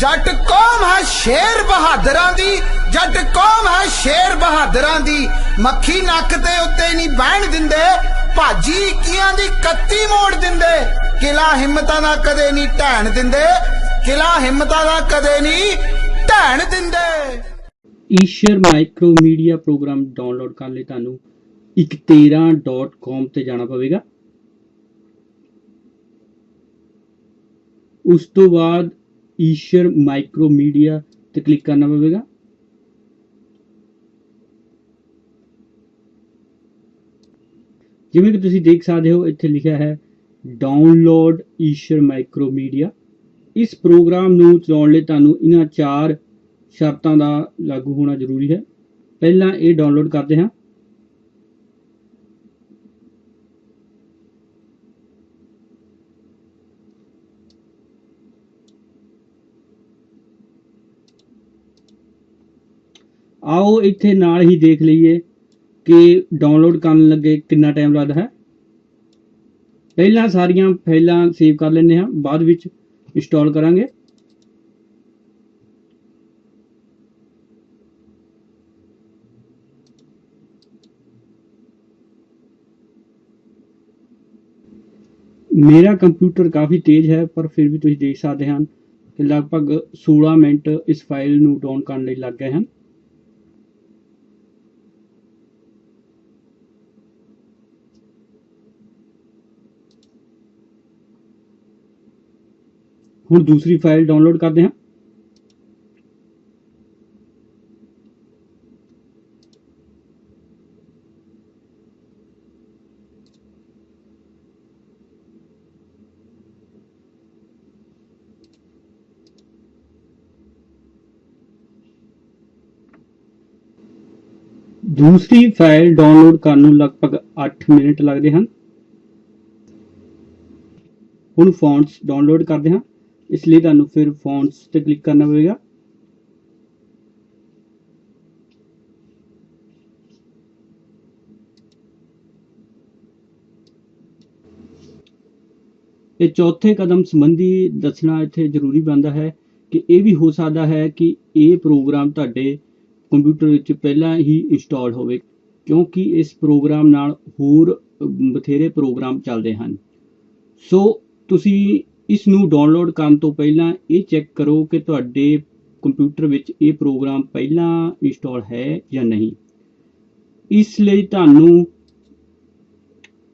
ਜੱਟ ਕੌਮ ਹੈ ਸ਼ੇਰ ਬਹਾਦਰਾਂ ਦੀ, ਜੱਟ ਕੌਮ ਹੈ ਸ਼ੇਰ ਬਹਾਦਰਾਂ ਦੀ। ਮੱਖੀ ਨੱਕ ਤੇ ਉੱਤੇ ਨਹੀਂ ਬਹਿਣ ਦਿੰਦੇ, ਭਾਜੀ ਕੀਆਂ ਦੀ ਕੱਤੀ ਮੋੜ ਦਿੰਦੇ। ਕਿਲਾ ਹਿੰਮਤਾਂ ਦਾ ਕਦੇ ਨਹੀਂ ਢਹਿਣ ਦਿੰਦੇ, ਕਿਲਾ ਹਿੰਮਤਾਂ ਦਾ ਕਦੇ ਨਹੀਂ ਢਹਿਣ ਦਿੰਦੇ। Ishar micro media program download ਕਰਨ ਲਈ ਤੁਹਾਨੂੰ 113.com ਤੇ ਜਾਣਾ ਪਵੇਗਾ। ਉਸ ਤੋਂ ਬਾਅਦ ਈਸ਼ਰ ਮਾਈਕਰੋ ਮੀਡੀਆ ਤੇ ਕਲਿੱਕ ਕਰਨਾ ਪਵੇਗਾ। ਜਿਵੇਂ ਕਿ ਤੁਸੀਂ ਦੇਖ ਸਕਦੇ ਹੋ, ਇੱਥੇ ਲਿਖਿਆ ਹੈ ਡਾਊਨਲੋਡ ਈਸ਼ਰ ਮਾਈਕਰੋ ਮੀਡੀਆ ਇਸ ਪ੍ਰੋਗਰਾਮ ਨੂੰ ਚਲਾਉਣ ਲਈ ਤੁਹਾਨੂੰ ਇਹਨਾਂ ਚਾਰ ਸ਼ਰਤਾਂ ਦਾ ਲਾਗੂ ਹੋਣਾ ਜ਼ਰੂਰੀ ਹੈ। ਪਹਿਲਾਂ ਇਹ ਡਾਊਨਲੋਡ ਕਰਦੇ ਹਾਂ। ਆਓ ਇੱਥੇ ਨਾਲ ਹੀ ਦੇਖ ਲਈਏ ਕਿ ਡਾਊਨਲੋਡ ਕਰਨ ਲੱਗੇ ਕਿੰਨਾ ਟਾਈਮ ਲੱਗਦਾ ਹੈ। ਪਹਿਲਾਂ ਸਾਰੀਆਂ ਫਾਈਲਾਂ ਸੇਵ ਕਰ ਲੈਂਦੇ ਹਾਂ, ਬਾਅਦ ਵਿੱਚ ਇੰਸਟਾਲ ਕਰਾਂਗੇ। ਮੇਰਾ ਕੰਪਿਊਟਰ ਕਾਫੀ ਤੇਜ਼ ਹੈ, ਪਰ ਫਿਰ ਵੀ ਤੁਸੀਂ ਦੇਖ ਸਕਦੇ ਹਨ ਕਿ ਲਗਭਗ 16 ਮਿੰਟ ਇਸ ਫਾਈਲ ਨੂੰ ਡਾਊਨ ਕਰਨ ਲਈ ਲੱਗ ਗਏ ਹਨ। ਹੁਣ ਦੂਸਰੀ ਫਾਈਲ ਡਾਊਨਲੋਡ ਕਰਦੇ ਹਾਂ। ਦੂਸਰੀ ਫਾਈਲ ਡਾਊਨਲੋਡ ਕਰਨ ਨੂੰ ਲਗਭਗ 8 ਮਿੰਟ ਲੱਗਦੇ ਹਨ। ਹੁਣ ਫੌਂਟਸ ਡਾਊਨਲੋਡ ਕਰਦੇ ਹਾਂ। ਇਸ ਲਈ ਤੁਹਾਨੂੰ ਫਿਰ ਫੌਂਟਸ ਤੇ ਕਲਿੱਕ ਕਰਨਾ ਪਵੇਗਾ। ਇਹ ਚੌਥੇ ਕਦਮ ਸੰਬੰਧੀ ਦੱਸਣਾ ਇੱਥੇ ਜ਼ਰੂਰੀ ਬਣਦਾ ਹੈ ਕਿ ਇਹ ਵੀ ਹੋ ਸਕਦਾ ਹੈ ਕਿ ਇਹ ਪ੍ਰੋਗਰਾਮ ਤੁਹਾਡੇ ਕੰਪਿਊਟਰ ਵਿੱਚ ਪਹਿਲਾਂ ਹੀ ਇੰਸਟਾਲ ਹੋਵੇ, ਕਿਉਂਕਿ ਇਸ ਪ੍ਰੋਗਰਾਮ ਨਾਲ ਹੋਰ ਬਥੇਰੇ ਪ੍ਰੋਗਰਾਮ ਚੱਲਦੇ ਹਨ। ਸੋ ਤੁਸੀਂ ਇਸ ਨੂੰ ਡਾਊਨਲੋਡ ਕਰਨ ਤੋਂ ਪਹਿਲਾਂ ਇਹ ਚੈੱਕ ਕਰੋ ਕਿ ਤੁਹਾਡੇ ਕੰਪਿਊਟਰ ਵਿੱਚ ਇਹ ਪ੍ਰੋਗਰਾਮ ਪਹਿਲਾਂ ਇੰਸਟਾਲ ਹੈ ਜਾਂ ਨਹੀਂ। ਇਸ ਲਈ ਤੁਹਾਨੂੰ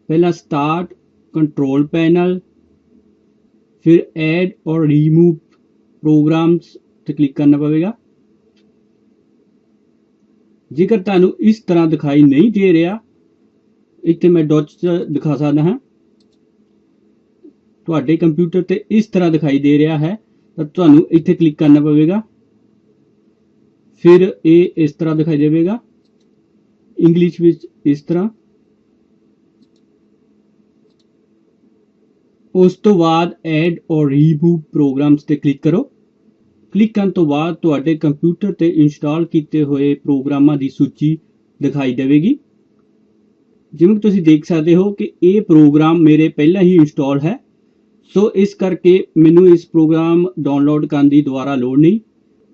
ਪਹਿਲਾਂ ਸਟਾਰਟ ਕੰਟਰੋਲ ਪੈਨਲ ਫਿਰ ਐਡ ਔਰ ਰੀਮੂਵ ਪ੍ਰੋਗਰਾਮਸ ਤੇ ਕਲਿੱਕ ਕਰਨਾ ਪਵੇਗਾ। ਜੇਕਰ ਤੁਹਾਨੂੰ ਇਸ ਤਰ੍ਹਾਂ ਦਿਖਾਈ ਨਹੀਂ ਦੇ ਰਿਹਾ, ਇੱਥੇ ਮੈਂ ਡੌਟਸ ਦਿਖਾ ਸਕਦਾ ਹਾਂ। ਤੁਹਾਡੇ ਕੰਪਿਊਟਰ ਤੇ ਇਸ ਤਰ੍ਹਾਂ ਦਿਖਾਈ ਦੇ ਰਿਹਾ ਹੈ, ਤਾਂ ਤੁਹਾਨੂੰ ਇੱਥੇ ਕਲਿੱਕ ਕਰਨਾ ਪਵੇਗਾ। ਫਿਰ ਇਹ ਇਸ ਤਰ੍ਹਾਂ ਦਿਖਾਈ ਦੇਵੇਗਾ। ਇੰਗਲਿਸ਼ ਵਿੱਚ ਇਸ ਤਰ੍ਹਾਂ। ਉਸ ਤੋਂ ਬਾਅਦ ਐਡ ਔਰ ਰੀਮੂਵ ਪ੍ਰੋਗਰਾਮਸ ਤੇ ਕਲਿੱਕ ਕਰੋ। ਕਲਿੱਕ ਕਰਨ ਤੋਂ ਬਾਅਦ ਤੁਹਾਡੇ ਕੰਪਿਊਟਰ ਤੇ ਇੰਸਟਾਲ ਕੀਤੇ ਹੋਏ ਪ੍ਰੋਗਰਾਮਾਂ ਦੀ ਸੂਚੀ ਦਿਖਾਈ ਦੇਵੇਗੀ। ਜਿਵੇਂ ਕਿ ਤੁਸੀਂ ਦੇਖ ਸਕਦੇ ਹੋ ਕਿ ਇਹ ਪ੍ਰੋਗਰਾਮ ਮੇਰੇ ਪਹਿਲਾਂ ਹੀ ਇੰਸਟਾਲ ਹੈ। ਸੋ ਇਸ ਕਰਕੇ ਮੈਨੂੰ ਇਸ ਪ੍ਰੋਗਰਾਮ ਡਾਊਨਲੋਡ ਕਰਨ ਦੀ ਦੁਬਾਰਾ ਲੋੜ ਨਹੀਂ।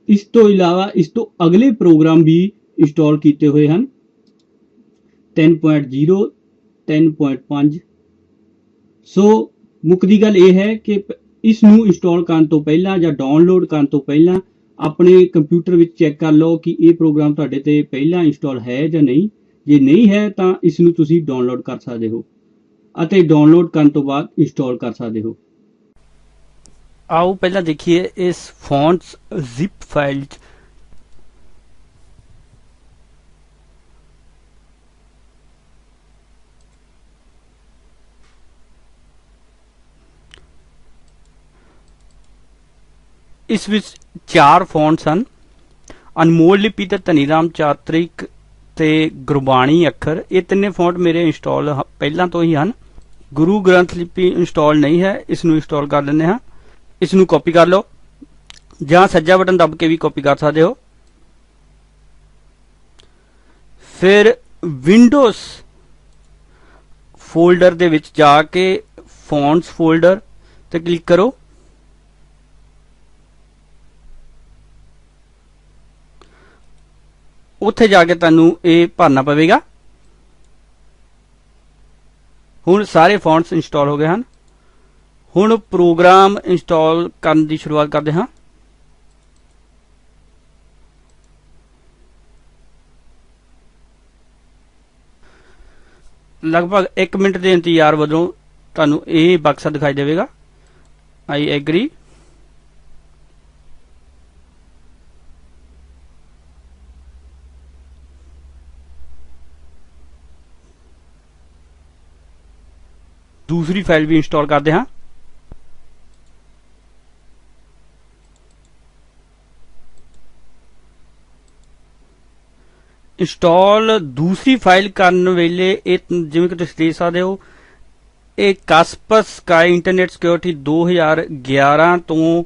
ਇਸ ਤੋਂ ਇਲਾਵਾ ਇਸ ਤੋਂ ਅਗਲੇ ਪ੍ਰੋਗਰਾਮ ਵੀ ਇੰਸਟਾਲ ਕੀਤੇ ਹੋਏ ਹਨ। 10.0 10.5 ਸੋ ਮੁੱਕਦੀ ਗੱਲ ਇਹ ਹੈ ਕਿ ਇਸ ਨੂੰ ਇੰਸਟਾਲ ਕਰਨ ਤੋਂ ਪਹਿਲਾਂ ਜਾਂ ਡਾਊਨਲੋਡ ਕਰਨ ਤੋਂ ਪਹਿਲਾਂ ਆਪਣੇ ਕੰਪਿਊਟਰ ਵਿੱਚ ਚੈੱਕ ਕਰ ਲਓ ਕਿ ਇਹ ਪ੍ਰੋਗਰਾਮ ਤੁਹਾਡੇ ਤੇ ਪਹਿਲਾਂ ਇੰਸਟਾਲ ਹੈ ਜਾਂ ਨਹੀਂ। ਜੇ ਨਹੀਂ ਹੈ ਤਾਂ ਇਸ ਨੂੰ ਤੁਸੀਂ ਡਾਊਨਲੋਡ ਕਰ ਸਕਦੇ ਹੋ ਅਤੇ ਡਾਊਨਲੋਡ ਕਰਨ ਤੋਂ ਬਾਅਦ ਇੰਸਟਾਲ ਕਰ ਸਕਦੇ ਹੋ। ਆਓ ਪਹਿਲਾਂ ਦੇਖੀਏ ਇਸ ਫੌਂਟਸ ਜ਼ਿਪ ਫਾਈਲ 'ਚ। ਇਸ ਵਿੱਚ ਚਾਰ ਫੌਂਟਸ ਹਨ ਅਨਮੋਲ ਲਿਪੀ ਤੇ ਧਨੀਰਾਮ ਚਾਤ੍ਰਿਕ ਤੇ ਗੁਰਬਾਣੀ ਅੱਖਰ। ਇਹ ਤਿੰਨੇ ਫੌਂਟ ਮੇਰੇ ਇੰਸਟਾਲ ਪਹਿਲਾਂ ਤੋਂ ਹੀ ਹਨ। ਗੁਰੂ ਗ੍ਰੰਥ ਲਿਪੀ ਇੰਸਟਾਲ ਨਹੀਂ ਹੈ, ਇਸ ਨੂੰ ਇੰਸਟਾਲ ਕਰ ਲੈਂਦੇ ਹਾਂ। ਇਸ ਨੂੰ ਕਾਪੀ ਕਰ ਲਓ। ਜਾਂ ਸੱਜਾ ਬਟਨ ਦਬ ਕੇ ਵੀ ਕਾਪੀ ਕਰ ਸਕਦੇ ਹੋ। ਫਿਰ ਵਿੰਡੋਜ਼ ਫੋਲਡਰ ਦੇ ਵਿੱਚ ਜਾ ਕੇ ਫੌਂਟਸ ਫੋਲਡਰ ਤੇ ਕਲਿੱਕ ਕਰੋ। ਉੱਥੇ ਜਾ ਕੇ ਤੁਹਾਨੂੰ ਇਹ ਭਰਨਾ ਪਵੇਗਾ। ਹੁਣ ਸਾਰੇ ਫੌਂਟਸ ਇੰਸਟਾਲ ਹੋ ਗਏ ਹਨ। ਹੁਣ ਪ੍ਰੋਗਰਾਮ ਇੰਸਟਾਲ ਕਰਨ ਦੀ ਸ਼ੁਰੂਆਤ ਕਰਦੇ ਹਾਂ। ਲਗਭਗ 1 ਮਿੰਟ ਦੇ ਇੰਤਜ਼ਾਰ ਵਜੋਂ ਤੁਹਾਨੂੰ ਇਹ ਬਕਸਾ ਦਿਖਾਈ ਦੇਵੇਗਾ। ਆਈ ਐਗਰੀ ਦੂਸਰੀ ਫਾਈਲ ਵੀ ਇੰਸਟਾਲ ਕਰਦੇ ਹਾਂ। ਇੰਸਟਾਲ ਦੂਸਰੀ ਫਾਈਲ ਕਰਨ ਵੇਲੇ ਇਹ ਜਿਵੇਂ ਕਿ ਤੁਸੀਂ ਦੇਖ ਸਕਦੇ ਹੋ, ਇਹ ਕਾਸਪਸ ਸਕਾਈ ਇੰਟਰਨੈਟ ਸਿਕਿਉਰਿਟੀ 2011 ਤੋਂ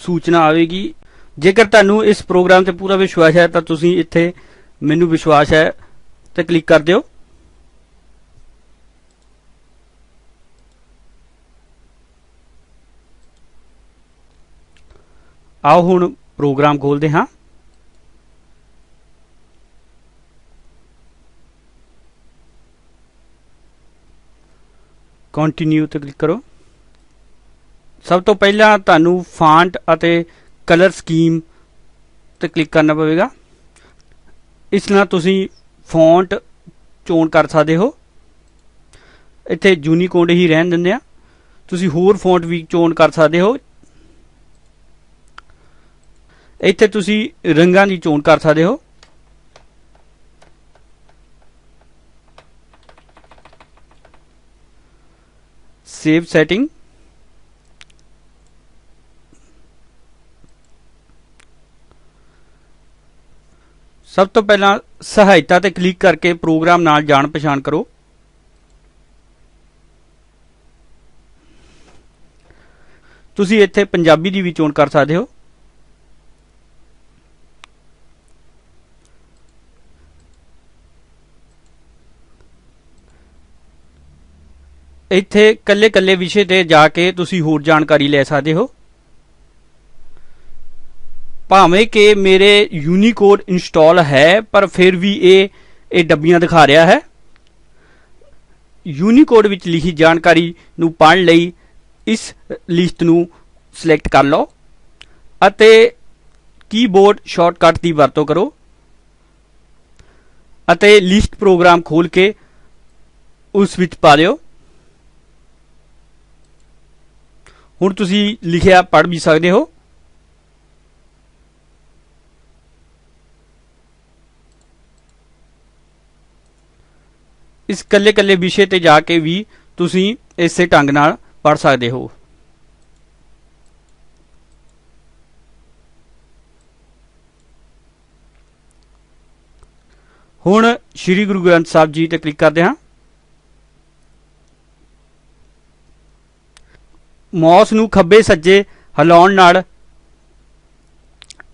ਸੂਚਨਾ ਆਵੇਗੀ। ਜੇਕਰ ਤੁਹਾਨੂੰ ਇਸ ਪ੍ਰੋਗਰਾਮ ਤੇ ਪੂਰਾ ਵਿਸ਼ਵਾਸ ਹੈ, ਤਾਂ ਤੁਸੀਂ ਇੱਥੇ ਮੈਨੂੰ ਵਿਸ਼ਵਾਸ ਹੈ ਤੇ ਕਲਿੱਕ ਕਰ ਦਿਓ। ਆਓ ਹੁਣ ਪ੍ਰੋਗਰਾਮ ਖੋਲਦੇ ਹਾਂ। ਕੰਟੀਨਿਊ ਤੇ ਕਲਿੱਕ ਕਰੋ। ਸਭ ਤੋਂ ਪਹਿਲਾਂ ਤੁਹਾਨੂੰ ਫਾਂਟ ਅਤੇ ਕਲਰ ਸਕੀਮ ਤੇ ਕਲਿੱਕ ਕਰਨਾ ਪਵੇਗਾ। ਇਸ ਨਾਲ ਤੁਸੀਂ ਫੌਂਟ ਚੋਣ ਕਰ ਸਕਦੇ ਹੋ। ਇੱਥੇ ਯੂਨੀਕੋਡ ਹੀ ਰਹਿਣ ਦਿੰਦੇ ਆ। ਤੁਸੀਂ ਹੋਰ ਫੌਂਟ ਵੀ ਚੋਣ ਕਰ ਸਕਦੇ ਹੋ। ਇੱਥੇ ਤੁਸੀਂ ਰੰਗਾਂ ਦੀ ਚੋਣ ਕਰ ਸਕਦੇ ਹੋ। ਸੇਵ ਸੈਟਿੰਗ ਸਭ ਤੋਂ ਪਹਿਲਾਂ ਸਹਾਇਤਾ ਤੇ ਕਲਿੱਕ ਕਰਕੇ ਪ੍ਰੋਗਰਾਮ ਨਾਲ ਜਾਣ ਪਛਾਣ ਕਰੋ। ਤੁਸੀਂ ਇੱਥੇ ਪੰਜਾਬੀ ਦੀ ਵੀ ਚੋਣ ਕਰ ਸਕਦੇ ਹੋ। ਇੱਥੇ ਕੱਲੇ-ਕੱਲੇ ਵਿਸ਼ੇ ਤੇ ਜਾ ਕੇ ਤੁਸੀਂ ਹੋਰ ਜਾਣਕਾਰੀ ਲੈ ਸਕਦੇ ਹੋ। ਭਾਵੇਂ ਕਿ ਮੇਰੇ ਯੂਨੀਕੋਡ ਇੰਸਟਾਲ ਹੈ, ਪਰ ਫਿਰ ਵੀ ਇਹ ਇਹ ਡੱਬੀਆਂ ਦਿਖਾ ਰਿਹਾ ਹੈ। ਯੂਨੀਕੋਡ ਵਿੱਚ ਲਿਖੀ ਜਾਣਕਾਰੀ ਨੂੰ ਪੜ੍ਹਨ ਲਈ ਇਸ ਲਿਸਟ ਨੂੰ ਸਿਲੈਕਟ ਕਰ ਲਓ ਅਤੇ ਕੀਬੋਰਡ ਸ਼ਾਰਟਕਟ ਦੀ ਵਰਤੋਂ ਕਰੋ ਅਤੇ ਲਿਸਟ ਪ੍ਰੋਗਰਾਮ ਖੋਲ ਕੇ ਉਸ ਵਿੱਚ ਪਾ ਦਿਓ। ਹੁਣ ਤੁਸੀਂ ਲਿਖਿਆ ਪੜ੍ਹ ਵੀ ਸਕਦੇ ਹੋ। ਇਸ ਕੱਲੇ ਕੱਲੇ ਵਿਸ਼ੇ ਤੇ ਜਾ ਕੇ ਵੀ ਤੁਸੀਂ ਇਸੇ ਢੰਗ ਨਾਲ ਪੜ੍ਹ ਸਕਦੇ ਹੋ। ਹੁਣ ਸ੍ਰੀ ਗੁਰੂ ਗ੍ਰੰਥ ਸਾਹਿਬ ਜੀ ਤੇ ਕਲਿੱਕ ਕਰਦੇ ਹਾਂ। ਮੌਸ ਨੂੰ ਖੱਬੇ ਸੱਜੇ ਹਿਲਾਉਣ ਨਾਲ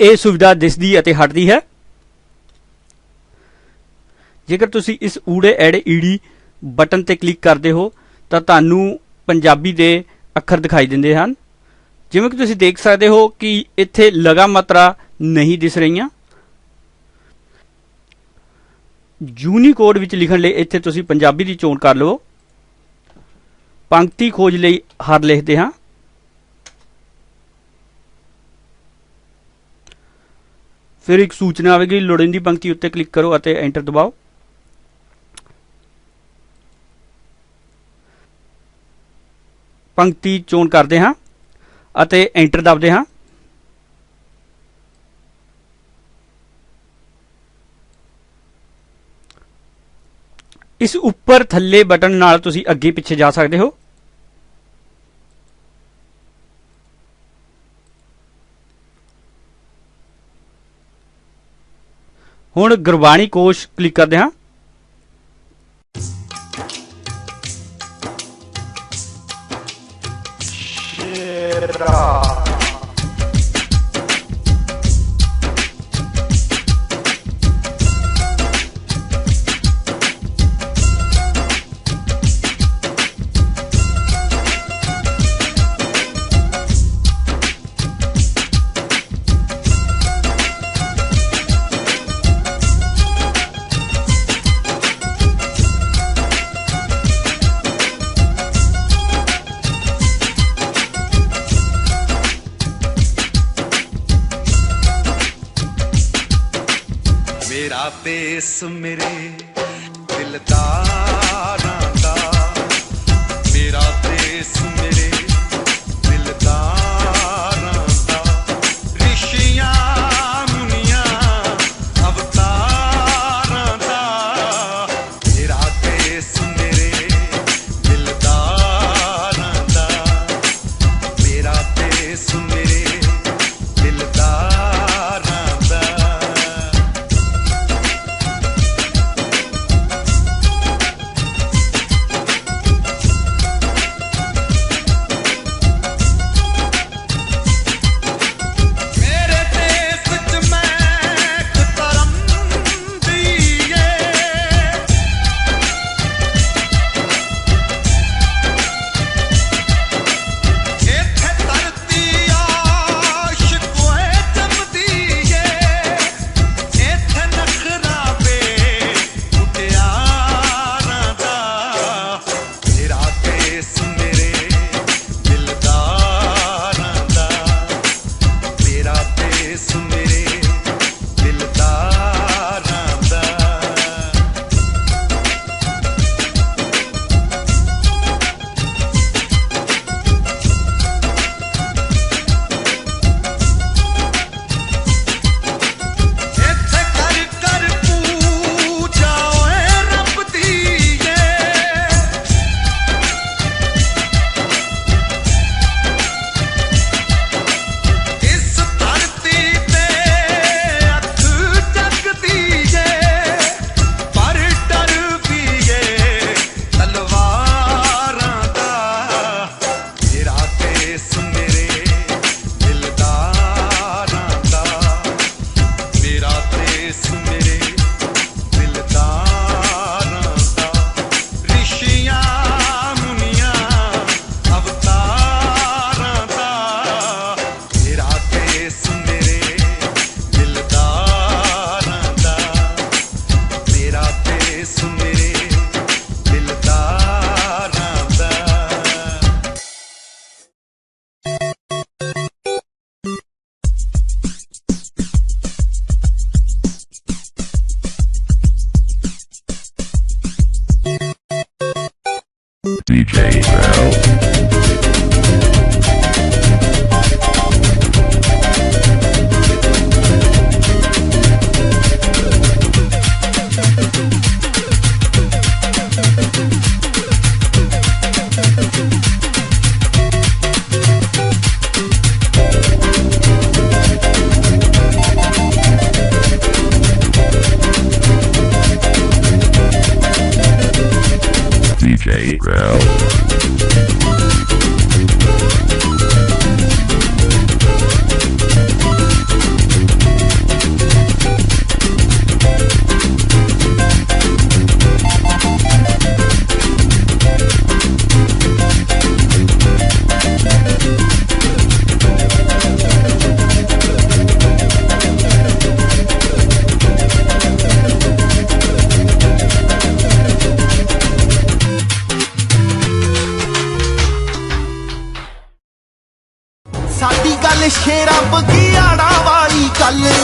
ਇਹ ਸੁਵਿਧਾ ਦਿਸਦੀ ਅਤੇ ਹਟਦੀ ਹੈ। ਜੇਕਰ ਤੁਸੀਂ ਇਸ ਊੜੇ ਐੜੇ ਈੜੀ ਬਟਨ ਤੇ ਕਲਿੱਕ ਕਰਦੇ ਹੋ, ਤਾਂ ਤੁਹਾਨੂੰ ਪੰਜਾਬੀ ਦੇ ਅੱਖਰ ਦਿਖਾਈ ਦਿੰਦੇ ਹਨ। ਜਿਵੇਂ ਕਿ ਤੁਸੀਂ ਦੇਖ ਸਕਦੇ ਹੋ ਕਿ ਇੱਥੇ ਲਗਾ ਮਾਤਰਾ ਨਹੀਂ ਦਿਸ ਰਹੀਆਂ। ਯੂਨੀਕੋਡ ਵਿੱਚ ਲਿਖਣ ਲਈ ਇੱਥੇ ਤੁਸੀਂ ਪੰਜਾਬੀ ਦੀ ਚੋਣ ਕਰ ਲਵੋ। ਪੰਕਤੀ ਖੋਜ ਲਈ ਹਰ ਲਿਖਦੇ ਹਾਂ। ਫਿਰ ਇੱਕ ਸੂਚਨਾ ਆਵੇਗੀ, ਲੋੜੀਂਦੀ ਪੰਕਤੀ ਉੱਤੇ ਕਲਿੱਕ ਕਰੋ ਅਤੇ ਐਂਟਰ ਦਬਾਓ। ਪੰਕਤੀ ਚੋਣ ਕਰਦੇ ਹਾਂ ਅਤੇ ਐਂਟਰ ਦਬਦੇ ਹਾਂ। ਇਸ ਉੱਪਰ ਥੱਲੇ ਬਟਨ ਨਾਲ ਤੁਸੀਂ ਅੱਗੇ ਪਿੱਛੇ ਜਾ ਸਕਦੇ ਹੋ ਹੁਣ ਗੁਰਬਾਣੀ ਕੋਸ਼ ਕਲਿੱਕ ਕਰਦੇ ਹਾਂ Yeah. ਦੇਸ ਮੇਰੇ ਦਿਲਦਾਰਾਂ ਸਾਡੀ ਗੱਲ